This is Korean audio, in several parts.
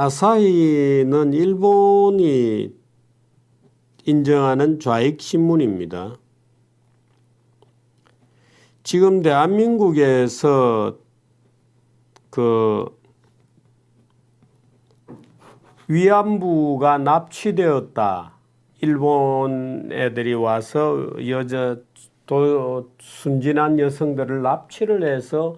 아사히는 일본이 인정하는 좌익 신문입니다. 지금 대한민국에서 그 위안부가 납치되었다. 일본 애들이 와서 여자 도 순진한 여성들을 납치를 해서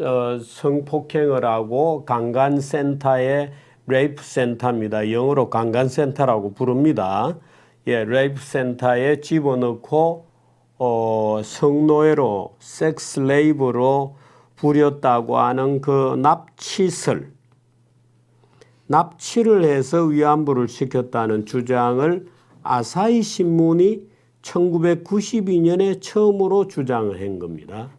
어, 성폭행을 하고 강간센터에 레이프 센터입니다. 영어로 강간 센터라고 부릅니다. 예, 레이프 센터에 집어넣고 어, 성노예로 섹스 레이브로 부렸다고 하는 그 납치설 납치를 해서 위안부를 시켰다는 주장을 아사히 신문이 1992년에 처음으로 주장을 한 겁니다.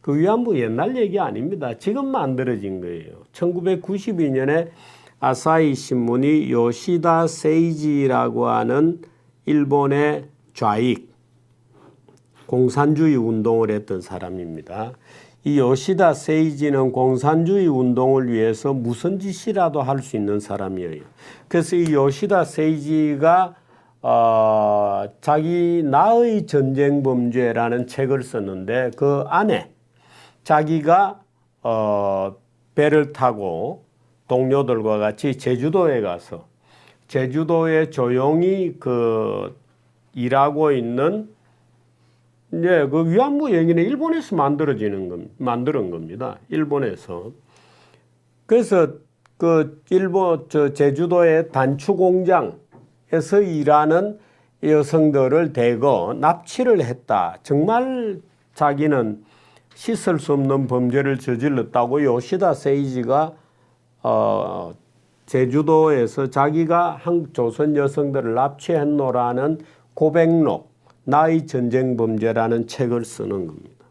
그 위안부 옛날 얘기 아닙니다. 지금 만들어진 거예요. 1992년에 아사히 신문이 요시다 세이지라고 하는 일본의 좌익 공산주의 운동을 했던 사람입니다. 이 요시다 세이지는 공산주의 운동을 위해서 무슨 짓이라도 할 수 있는 사람이에요. 그래서 이 요시다 세이지가 어, 자기 나의 전쟁 범죄라는 책을 썼는데 그 안에 자기가 어, 배를 타고 동료들과 같이 제주도에 가서 제주도에 조용히 그 일하고 있는 이제 그 위안부 얘기는 일본에서 만들어지는 겁 만드는 겁니다. 일본에서. 그래서 그 일본 저 제주도의 단추 공장에서 일하는 여성들을 대거 납치를 했다. 정말 자기는 씻을 수 없는 범죄를 저질렀다고 요시다 세이지가 어 제주도에서 자기가 한 조선 여성들을 납치했노라는 고백록 나의 전쟁 범죄라는 책을 쓰는 겁니다.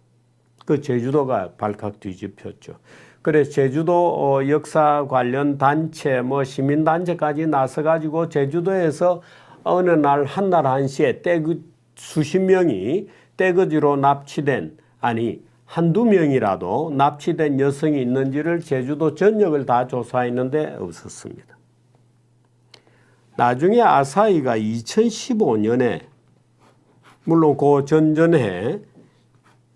그 제주도가 발칵 뒤집혔죠. 그래서 제주도 어, 역사 관련 단체, 뭐 시민 단체까지 나서 가지고 제주도에서 어느 날 한날 한시에 떼그 수십 명이 떼거지로 납치된 아니 한두 명이라도 납치된 여성이 있는지를 제주도 전역을 다 조사했는데 없었습니다. 나중에 아사히가 2015년에 물론 그 전전에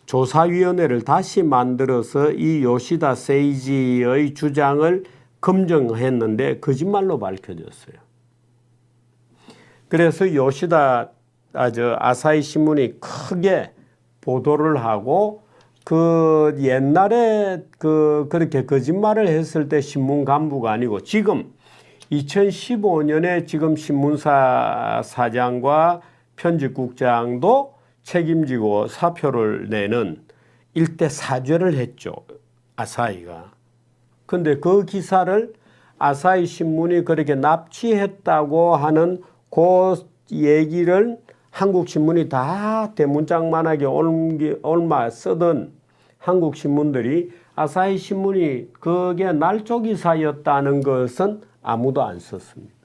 조사위원회를 다시 만들어서 이 요시다 세이지의 주장을 검증했는데 거짓말로 밝혀졌어요. 그래서 요시다 아, 저 아사히 신문이 크게 보도를 하고 그 옛날에 그 그렇게 거짓말을 했을 때 신문 간부가 아니고 지금 2015년에 지금 신문사 사장과 편집국장도 책임지고 사표를 내는 일대 사죄를 했죠. 아사히가. 근데 그 기사를 아사히 신문이 그렇게 납치했다고 하는 그 얘기를 한국 신문이 다 대문짝만하게 옮마 쓰던 한국 신문들이 아사히 신문이 그게 날조 기사였다는 것은 아무도 안 썼습니다.